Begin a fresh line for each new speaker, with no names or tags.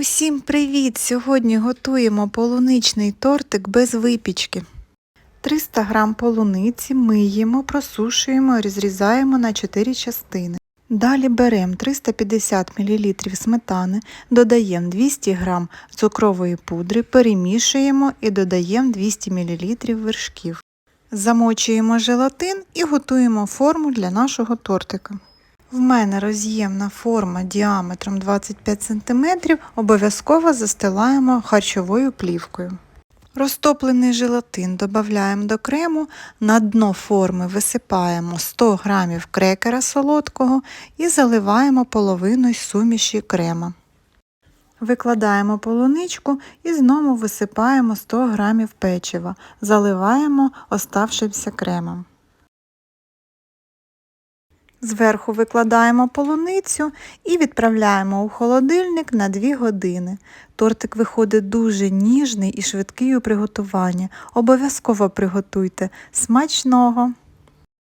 Усім привіт! Сьогодні готуємо полуничний тортик без випічки. 300 г полуниці миємо, просушуємо, розрізаємо на 4 частини. Далі беремо 350 мл сметани, додаємо 200 г цукрової пудри, перемішуємо і додаємо 200 мл вершків. Замочуємо желатин і готуємо форму для нашого тортика. В мене роз'ємна форма діаметром 25 см, обов'язково застилаємо харчовою плівкою. Розтоплений желатин додаємо до крему, на дно форми висипаємо 100 г крекера солодкого і заливаємо половиною суміші крема. Викладаємо полуничку і знову висипаємо 100 г печива, заливаємо оставшимся кремом. Зверху викладаємо полуницю і відправляємо у холодильник на 2 години. Тортик виходить дуже ніжний і швидкий у приготуванні. Обов'язково приготуйте смачного!